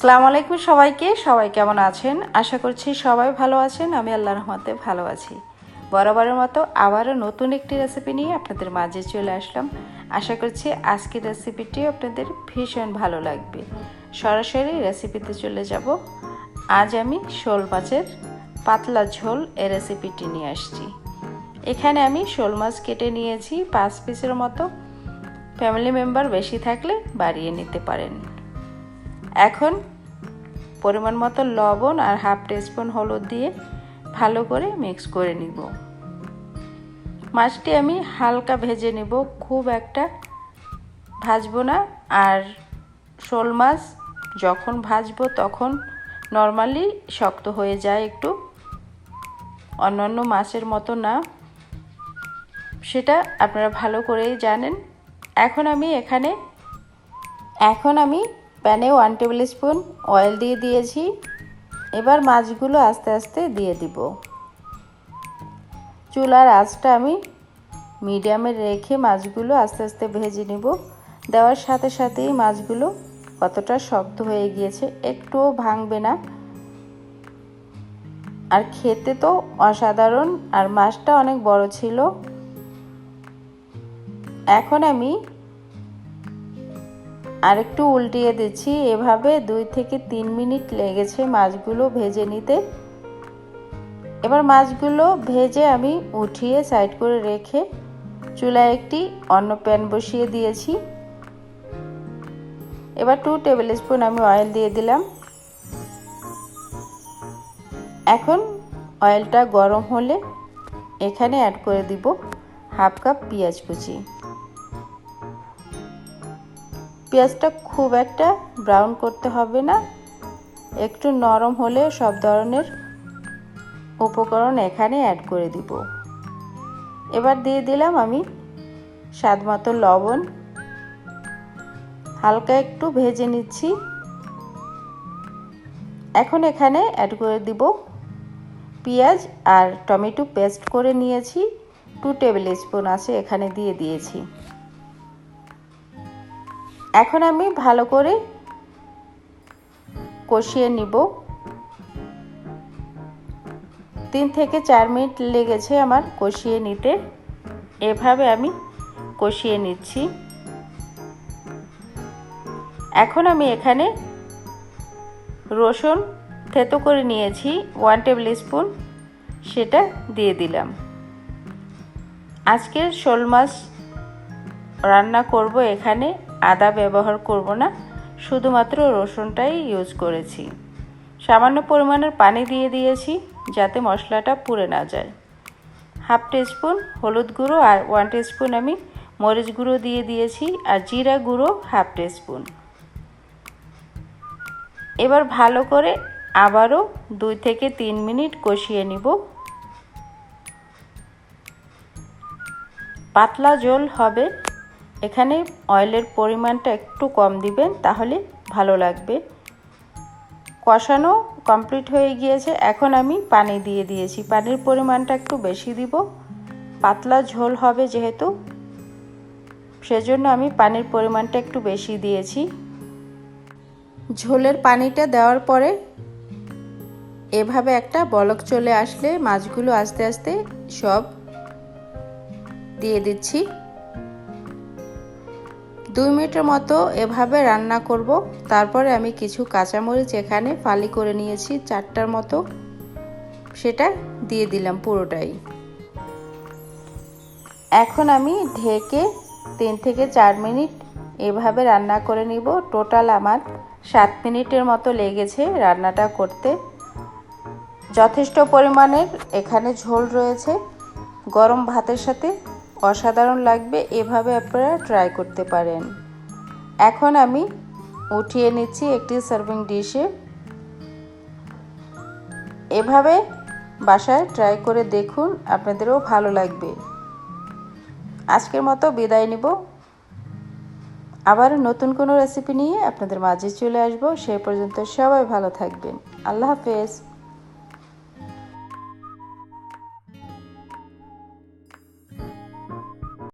আসসালামু আলাইকুম সবাইকে। সবাই কেমন আছেন? আশা করছি সবাই ভালো আছেন। আমি আল্লাহ রহমতে ভালো আছি। বরাবরের মতো আবারও নতুন একটি রেসিপি নিয়ে আপনাদের মাঝে চলে আসলাম। আশা করছি আজকের রেসিপিটি আপনাদের ভীষণ ভালো লাগবে। সরাসরি রেসিপিতে চলে যাব। আজ আমি শোল মাছের পাতলা ঝোল এ রেসিপিটি নিয়ে আসছি। এখানে আমি শোল মাছ কেটে নিয়েছি। পাঁচ পিসের মতো। ফ্যামিলি মেম্বার বেশি থাকলে বাড়িয়ে নিতে পারেন। এখন পরিমাণ মতো লবণ আর হাফ টিস্পুন হলুদ দিয়ে ভালো করে মিক্স করে নিব। মাছটি আমি হালকা ভেজে নেব, খুব একটা ভাজবো না। আর শোল মাছ যখন ভাজবো তখন নর্মালি শক্ত হয়ে যায় একটু। অন্যান্য মাছের মতো না। সেটা আপনারা ভালো করেই জানেন। এখন আমি এখানে, এখন আমি প্যানে ওয়ান টেবিল স্পুন অয়েল দিয়ে দিয়েছি। এবার মাছগুলো আস্তে আস্তে দিয়ে দিব। চুলার আঁচটা আমি মিডিয়ামে রেখে মাছগুলো আস্তে আস্তে ভেজে নিব। দেওয়ার সাথে সাথেই মাছগুলো কতটা শক্ত হয়ে গিয়েছে একটুও ভাঙবে না। আর খেতে তো অসাধারণ, আর মাছটা অনেক বড় ছিল। এখন আমি আরেকটু উল্টিয়ে দিচ্ছি। এভাবে দুই থেকে তিন মিনিট লেগেছে মাছগুলো ভেজে নিতে। এবার মাছগুলো ভেজে আমি উঠিয়ে সাইড করে রেখে চুলায় একটি অন্য প্যান বসিয়ে দিয়েছি। এবার টু টেবিল স্পুন আমি অয়েল দিয়ে দিলাম। এখন অয়েলটা গরম হলে এখানে অ্যাড করে দিব হাফ কাপ পেঁয়াজ কুচি। পেঁয়াজটা খুব একটা ব্রাউন করতে হবে না। একটু নরম হলে সব ধরনের উপকরণ এখানে অ্যাড করে দিব। এবার দিয়ে দিলাম আমি স্বাদ মতো লবণ। হালকা একটু ভেজে নিচ্ছি। এখন এখানে অ্যাড করে দিব পেঁয়াজ আর টমেটো পেস্ট করে নিয়েছি। টু টেবিল স্পুন আছে, এখানে দিয়ে দিয়েছি। এখন আমি ভালো করে কষিয়ে নিব। তিন থেকে চার মিনিট লেগেছে আমার কষিয়ে নিতে। এভাবে আমি কষিয়ে নিচ্ছি। এখন আমি এখানে রসুন থেতো করে নিয়েছি ওয়ান টেবিল স্পুন সেটা দিয়ে দিলাম। আজকের শোল মাছ রান্না করব এখানে। আদা ব্যবহার করব না, শুধুমাত্র রসুনটাই ইউজ করেছি। সামান্য পরিমাণের পানি দিয়ে দিয়েছি যাতে মশলাটা পুড়ে না যায়। হাফ টিস্পুন হলুদ গুঁড়ো আর ওয়ান টিস্পুন আমি মরিচ গুঁড়ো দিয়ে দিয়েছি আর জিরা গুঁড়ো হাফ টিস্পুন। এবার ভালো করে আবারও দুই থেকে তিন মিনিট কষিয়ে নিব। পাতলা জল হবে এখানে অয়েলের পরিমাণটা একটু কম দিবেন, তাহলে ভালো লাগবে। কষানো কমপ্লিট হয়ে গিয়েছে, এখন আমি পানি দিয়ে দিয়েছি। পানির পরিমাণটা একটু বেশি দিব। পাতলা ঝোল হবে যেহেতু, সেজন্য আমি পানির পরিমাণটা একটু বেশি দিয়েছি। ঝোলের পানিটা দেওয়ার পরে এভাবে একটা বলক চলে আসলে মাছগুলো আস্তে আস্তে সব দিয়ে দিচ্ছি। দুই মিনিটের মতো এভাবে রান্না করব। তারপরে আমি কিছু কাঁচামরিচ এখানে ফালি করে নিয়েছি, চারটার মতো। সেটা দিয়ে দিলাম পুরোটাই। এখন আমি ঢেকে তিন থেকে চার মিনিট এভাবে রান্না করে নিব। টোটাল আমার সাত মিনিটের মতো লেগেছে রান্নাটা করতে। যথেষ্ট পরিমাণের এখানে ঝোল রয়েছে। গরম ভাতের সাথে অসাধারণ লাগবে, এভাবে আপনারা ট্রাই করতে পারেন। এখন আমি উঠিয়ে নিচ্ছি একটি সার্ভিং ডিশে এভাবে বাসায় ট্রাই করে দেখুন, আপনাদেরও ভালো লাগবে। আজকের মতো বিদায় নিব। আবার নতুন কোনো রেসিপি নিয়ে আপনাদের মাঝে চলে আসব। সেই পর্যন্ত সবাই ভালো থাকবেন। আল্লাহ হাফেজ।